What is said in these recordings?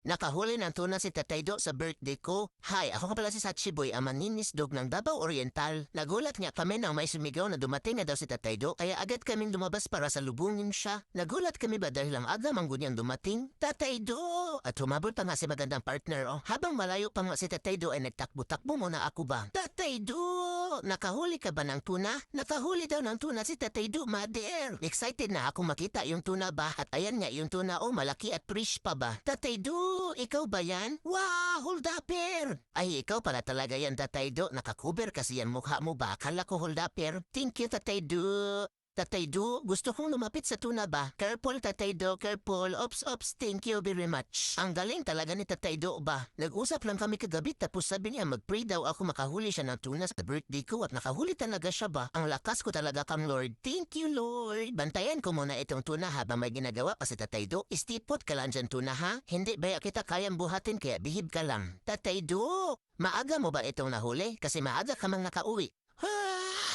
Nakahuli ng tuna si Tatay Do sa birthday ko. Hi, ako ka pala si Sachi Boy, ang maninis dog ng Davao Oriental. Nagulat nga kami nang may sumigaw na dumating na daw si Tatay Do, kaya agad kaming lumabas para salubungin siya. Nagulat kami ba dahil ang aga manggunyang dumating? Tatay Do! At humabol pa nga si magandang partner, oh. Habang malayo pa nga si Tatay Do ay nagtakbo-takbo muna ako ba? Tatay Do! Nakahuli ka ba ng tuna? Nakahuli daw ng tuna si Tatay Do, mother! Excited na ako makita yung tuna ba? At ayan nga yung tuna, oh, malaki at fresh pa ba? Tatay Do! Ikaw ba yan? Wow! Holdapper! Ay, ikaw pala talaga yan, Tatay Do. Nakakuber kasi yan mukha mo ba? Akala ko holdapper. Thank you, Tatay Do. Tatay Do, gusto kong lumapit sa tuna ba? Careful, Tatay Do, careful. Ops, ops, thank you very much. Ang galing talaga ni Tatay Do ba? Nag-usap lang kami kagabi tapos sabi niya mag-pray daw ako makahuli siya ng tuna sa birthday ko at nakahuli talaga siya ba? Ang lakas ko talaga kang Lord. Thank you, Lord. Bantayan ko muna itong tuna habang may ginagawa pa si Tatay Do. Istipot ka lang dyan, tuna ha? Hindi ba kita kayang buhatin kaya bihib ka lang. Tatay Do, maaga mo ba itong nahuli? Kasi maaga ka mang nakauwi. Ay!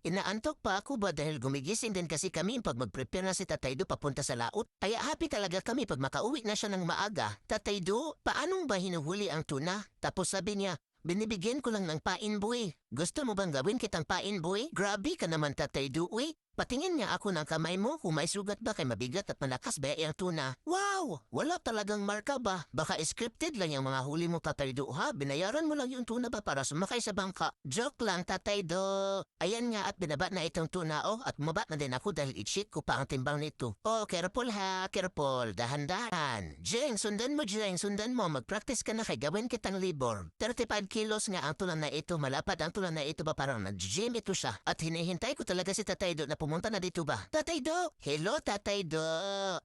Inaantok pa ako ba dahil gumigising din kasi kami pag mag-prepare na si Tatay Do papunta sa laot? Kaya happy talaga kami pag makauwi na siya ng maaga. Tatay Do, paanong ba hinuhuli ang tuna? Tapos sabi niya, binibigyan ko lang ng pain boy. Gusto mo bang gawin kitang pain boy? Grabe ka naman Tatay Do, uy. Patingin niya ako ng kamay mo kung may sugat ba kay mabigat at malakas ba ang tuna. Wow! Wala talagang marka ba? Baka scripted lang yung mga huli mo Tatay Do ha? Binayaran mo lang yung tuna ba para sumakay sa bangka? Joke lang Tatay Do. Ayan nga at binaba na itong tuna oh at bumaba na din ako dahil i-check ko pa ang timbang nito. Oh, careful ha, careful. Dahan-dahan. Jeng, sundan mo Jeng, sundan mo. Mag-practice ka na kay gawin kitang libor. 35 kilos nga ang tuna na ito. Malapad ang tuna na ito ba parang nag-gym ito siya. At hinihintay ko talaga si Tatay Do na pumunta na dito ba? Tatay Do! Hello, Tatay Do!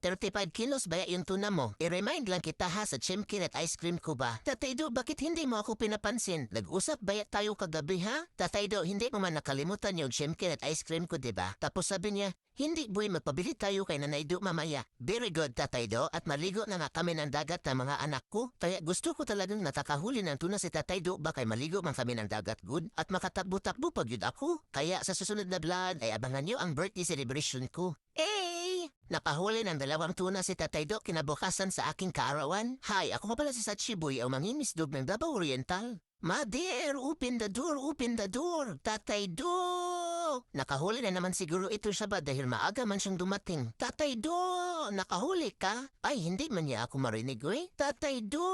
35 kilos ba yung tuna mo? I-remind lang kita ha sa chimkin at ice cream ko ba? Tatay Do, bakit hindi mo ako pinapansin? Nag-usap ba tayo kagabi ha? Tatay Do, hindi mo man nakalimutan yung chimkin at ice cream ko, di ba? Tapos sabi niya, hindi boy, magpabili tayo kay Nanay Do mamaya. Very good, Tatay Do, at maligo na nga kami ng dagat ng mga anak ko. Kaya gusto ko talagang natakahuli ng tuna si Tatay Do ba maligo man kami ng dagat good at makatakbo-takbo pag yun ako. Kaya sa susunod na vlog ay abangan niyo ang birthday celebration ko. Eh! Nakahuli ng dalawang tuna si Tatay Do kinabukasan sa aking kaarawan. Hi, ako nga pala si Sachiboy ang mangingisdog ng Davao Oriental. Mother, open the door, open the door. Tatay Do! Nakahuli na naman siguro ito siya ba dahil maaga man siyang dumating. Tatay Do! Nakahuli ka? Ay, hindi man niya ako marinig eh. Tatay Do!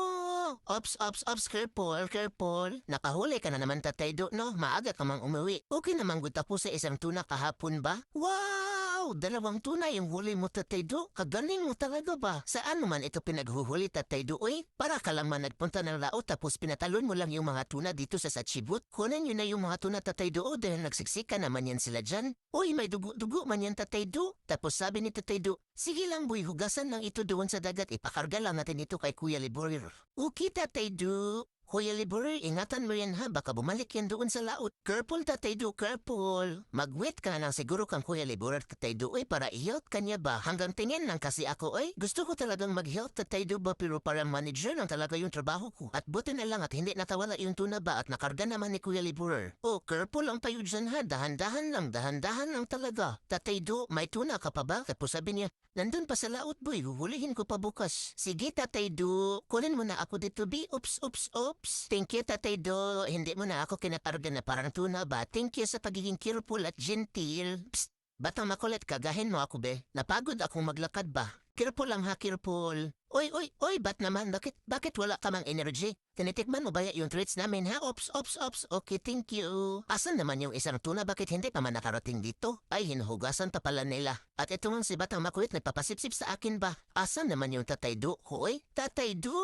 Ops, ops, ops, careful, careful. Nakahuli ka na naman, Tatay Do, no? Maaga ka mang umuwi. Okay naman good ako sa isang tuna kahapon ba? Wow! Dalawang tuna yung huli mo, Tatay Do. Kagaling mo talaga ba? Saan naman ito pinaghuhuli, Tatay Do, eh? Para ka lang man nagpunta ng laot tapos pinatalon mo lang yung mga tuna dito sa Sachibut. Kunan nyo na yung mga tuna, Tatay Do, oh, dahil nagsiksika naman yan sila dyan. Uy, may dugo-dugo man yan, Tatay Do. Tapos sabi ni Tatay Do, Sige lang, boy, hugasan lang ito doon sa dagat. Ipakarga lang natin ito kay Kuya Liborir. Okay, Tatay Do. Kuya Liborir, ingatan mo yan ha. Baka bumalik yan doon sa laot. Careful, Tatay Do, careful. Mag-wait ka na lang siguro kang Kuya Liborir, Tatay Do, eh, para i-help ka niya ba? Hanggang tingin lang kasi ako, eh. Gusto ko talagang mag-help, Tatay Do ba, pero para manager lang talaga yung trabaho ko. At buti na lang at hindi natawala yung tuna ba at nakarga naman ni Kuya Liborir. Oh, careful lang tayo dyan ha. Dahan-dahan lang, dahan-dahan lang talaga. Tatay Do, may tuna ka pa ba? Tapos sabi niya, Nandun pa sa laot, boy. Huhulihin ko pa bukas. Sige, Tatay Do. Kunin mo na ako dito, B. Oops, oops, oops. Thank you, Tatay Do. Hindi mo na ako kinakarga na parang tuna ba? Thank you sa pagiging careful at gentle. Psst. Batang makulit, kagahin mo ako, be. Napagod akong maglakad ba? Careful lang ha, careful. Oy, oy, oy, bat naman? Bakit, bakit wala ka mang energy? Tinitikman mo ba yung treats namin ha? Ops, ops, ops. Okay, thank you. Asan naman yung isang tuna? Bakit hindi pa man nakarating dito? Ay, hinuhugasan pa pala nila. At ito man si Batang Makulit nagpapasipsip sa akin ba? Asan naman yung Tatay Do? Hoy, Tatay Do!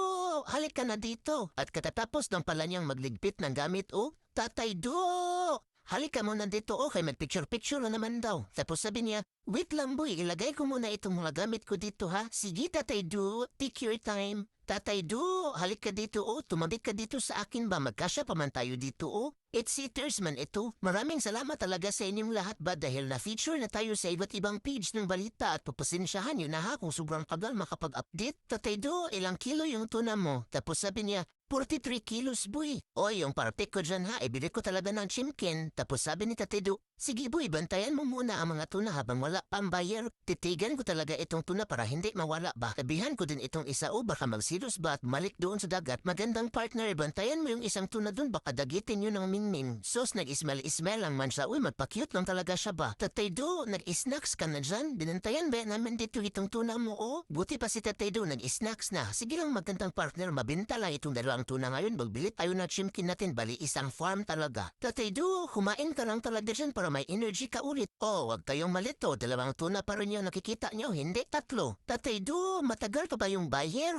Halik ka na dito. At katatapos ng pala niyang magligpit ng gamit, oh, Tatay Do! Halika muna dito, okay, mag-picture-picture na naman daw. Tapos sabi niya, wait lang boy, ilagay ko muna itong mga gamit ko dito ha. Sige, Tatay Do, take your time. Tatay Do, halika dito oh, tumabit ka dito sa akin ba? Magkasya pa man tayo dito oh. It's Seaters man ito. Maraming salamat talaga sa inyong lahat ba dahil na-feature na tayo sa iba't ibang page ng balita at papasensyahan nyo na ha kung sobrang tagal makapag-update. Tatay Do, ilang kilo yung tuna mo? Tapos sabi niya, 43 kilos boy. O yung parte ko dyan ha, ibili ko talaga ng chimkin. Tapos sabi ni Tatay Do, Sige boy, bantayan mo muna ang mga tuna habang wala pang buyer. Titigan ko talaga itong tuna para hindi mawala ba. Sabihan ko din itong isa o baka magsilos ba at malik doon sa dagat. Magandang partner, bantayan mo yung isang tuna doon baka dagitin yun ng mingming. Sos, nag-ismail-ismail lang man siya. Uy, magpa-cute lang talaga siya ba. Tatay do, nag-snacks ka na dyan. Binantayan ba namin dito itong tuna mo o? Buti pa si Tatay do, nag-snacks na. Sige lang magandang partner, mabinta lang itong dalawang tuna ngayon. Magbilit tayo na chimkin natin, bali isang farm talaga. Tatay do, humain ka lang talaga dyan para may energy ka ulit. Oh, wag kayong malito. Dalawang tuna pa rin yung nakikita nyo, hindi tatlo. Tatay do, matagal pa ba yung buyer?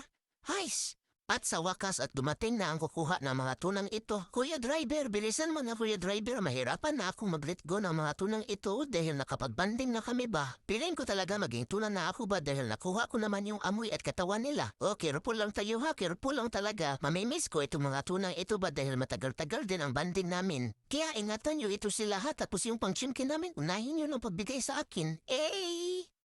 Hays! At sa wakas at dumating na ang kukuha ng mga tunang ito. Kuya driver, bilisan mo na kuya driver. Mahirapan na akong mag-let go ng mga tunang ito dahil nakapagbanding na kami ba. Piling ko talaga maging tuna na ako ba dahil nakuha ko naman yung amoy at katawan nila. O, careful lang tayo ha, careful lang talaga. Mamimiss ko itong mga tunang ito ba dahil matagal-tagal din ang banding namin. Kaya ingatan nyo ito sila ha tapos yung pangchimkin namin, unahin nyo ng pagbigay sa akin. Eh!